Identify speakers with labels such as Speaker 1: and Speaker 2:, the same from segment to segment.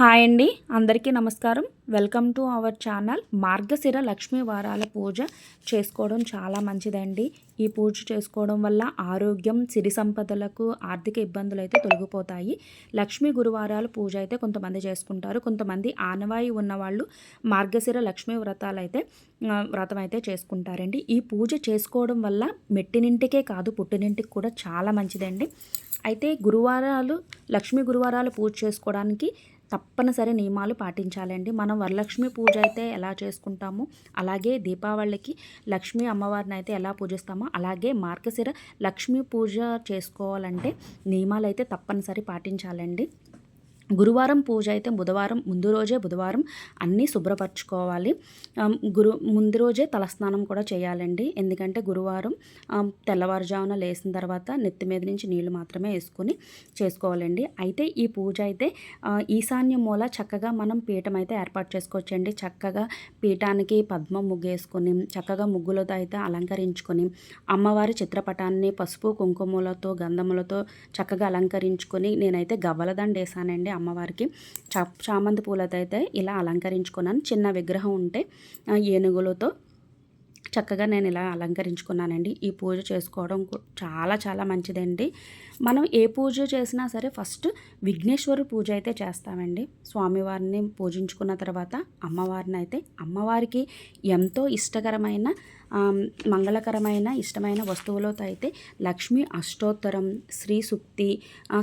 Speaker 1: Hi అండి. అందరికీ నమస్కారం. Welcome to our channel. Margashira Lakshmi వారాల పూజ చేసుకోవడం చాలా మంచిదండి. ఈ పూజ చేసుకోవడం వల్ల ఆరోగ్యం సిరి సంపదలకు ఆర్థిక ఇబ్బందులు అయితే తొలగిపోతాయి. లక్ష్మీ గురువారాల పూజ అయితే కొంతమంది చేసుకుంటారు. కొంతమంది ఆనవాయి ఉన్నవాళ్ళు మార్గశిర లక్ష్మీ వ్రతాలు అయితే వ్రతం అయితే చేసుకుంటారండి. ఈ పూజ చేసుకోవడం వల్ల మెట్టినింటికే కాదు పుట్టినింటికి కూడా చాలా మంచిదండి. అయితే గురువారాలు లక్ష్మీ గురువారాలు పూజ చేసుకోవడానికి తప్పనిసరి నియమాలు పాటించాలండి మనం వరలక్ష్మి పూజ అయితే ఎలా చేసుకుంటామో అలాగే దీపావళికి లక్ష్మీ అమ్మవారిని అయితే ఎలా పూజిస్తామో అలాగే మార్గశిర లక్ష్మీ పూజ చేసుకోవాలంటే నియమాలు అయితే తప్పనిసరి పాటించాలండి. గురువారం పూజ అయితే బుధవారం ముందు రోజే బుధవారం అన్నీ శుభ్రపరచుకోవాలి. గురు ముందు రోజే తలస్నానం కూడా చేయాలండి. ఎందుకంటే గురువారం తెల్లవారుజామున లేచిన తర్వాత నెత్తి మీద నుంచి నీళ్ళు మాత్రమే వేసుకొని చేసుకోవాలండి. అయితే ఈ పూజ అయితే ఈశాన్య మూల చక్కగా మనం పీఠం అయితే ఏర్పాటు చేసుకోవచ్చండి. చక్కగా పీఠానికి పద్మం ముగ్గేసుకొని చక్కగా ముగ్గులతో అయితే అలంకరించుకొని అమ్మవారి చిత్రపటాన్ని పసుపు కుంకుమలతో గంధములతో చక్కగా అలంకరించుకొని నేనైతే గవ్వల వేసానండి. అమ్మవారికి. చా చామంతి పూలతో అయితే ఇలా అలంకరించుకున్నాను. చిన్న విగ్రహం ఉంటే ఏనుగులతో చక్కగా నేను ఇలా అలంకరించుకున్నానండి. ఈ పూజ చేసుకోవడం చాలా చాలా మంచిదండి. మనం ఏ పూజ చేసినా సరే ఫస్ట్ విఘ్నేశ్వరు పూజ అయితే చేస్తామండి. స్వామివారిని పూజించుకున్న తర్వాత అమ్మవారిని అయితే అమ్మవారికి ఎంతో ఇష్టకరమైన మంగళకరమైన ఇష్టమైన వస్తువులతో అయితే లక్ష్మీ అష్టోత్తరం శ్రీ సుక్తి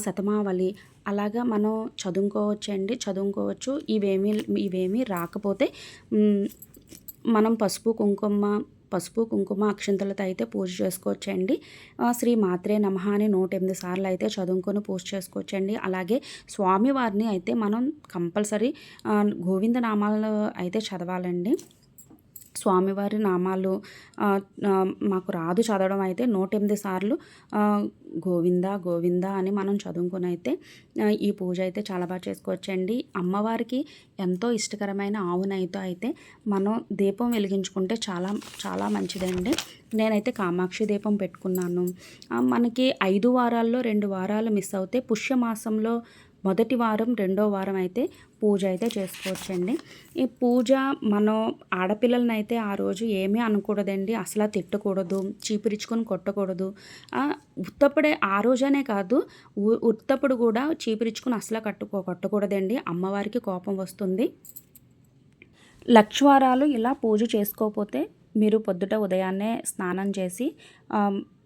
Speaker 1: శతమావళి అలాగా మనం చదువుకోవచ్చండి చదువుకోవచ్చు. ఇవేమీ ఇవేమీ రాకపోతే మనం పసుపు కుంకుమ పసుపు కుంకుమ అక్షంతలతో అయితే పూజ చేసుకోవచ్చండి. శ్రీ మాత్రే నమ అని నూట ఎనిమిది సార్లు అయితే చదువుకొని పూజ చేసుకోవచ్చండి. అలాగే స్వామివారిని అయితే మనం కంపల్సరీ గోవిందనామాలు అయితే చదవాలండి. స్వామివారి నామాలు మాకు రాదు చదవడం అయితే నూట ఎనిమిది సార్లు గోవింద గోవింద అని మనం చదువుకుని అయితే ఈ పూజ అయితే చాలా బాగా చేసుకోవచ్చండి. అమ్మవారికి ఎంతో ఇష్టకరమైన ఆవునైతో అయితే మనం దీపం వెలిగించుకుంటే చాలా చాలా మంచిదండి. నేనైతే కామాక్షి దీపం పెట్టుకున్నాను. మనకి ఐదు వారాల్లో రెండు వారాలు మిస్ అవుతే పుష్యమాసంలో మొదటి వారం రెండో వారం అయితే పూజ అయితే చేసుకోవచ్చండి. ఈ పూజ మనం ఆడపిల్లలని అయితే ఆ రోజు ఏమీ అనకూడదండి. అసలు తిట్టకూడదు చీపిరించుకొని కొట్టకూడదు. ఉత్తప్పుడే ఆ రోజనే కాదు ఉత్తప్పుడు కూడా చీపిరించుకొని అసలు కట్టుకో కొట్టకూడదండి. అమ్మవారికి కోపం వస్తుంది. లక్ష్వారాలు ఇలా పూజ చేసుకోకపోతే మీరు పొద్దుట ఉదయాన్నే స్నానం చేసి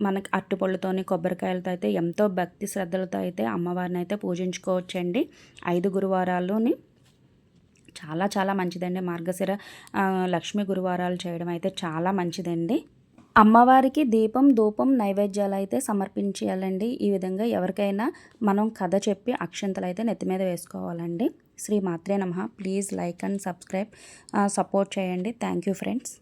Speaker 1: మనకి అట్టుపళ్ళుతోని కొబ్బరికాయలతో అయితే ఎంతో భక్తి శ్రద్ధలతో అయితే అమ్మవారిని అయితే పూజించుకోవచ్చండి. ఐదు గురువారాల్లోని చాలా చాలా మంచిదండి. మార్గశిర లక్ష్మీ గురువారాలు చేయడం అయితే చాలా మంచిదండి. అమ్మవారికి దీపం ధూపం నైవేద్యాలు అయితే సమర్పించేయాలండి ఈ విధంగా ఎవరికైనా మనం కథ చెప్పి అక్షంతలు అయితే నెత్తి మీద వేసుకోవాలండి. శ్రీ మాత్రే నమ. Please like and subscribe support చేయండి. Thank you friends.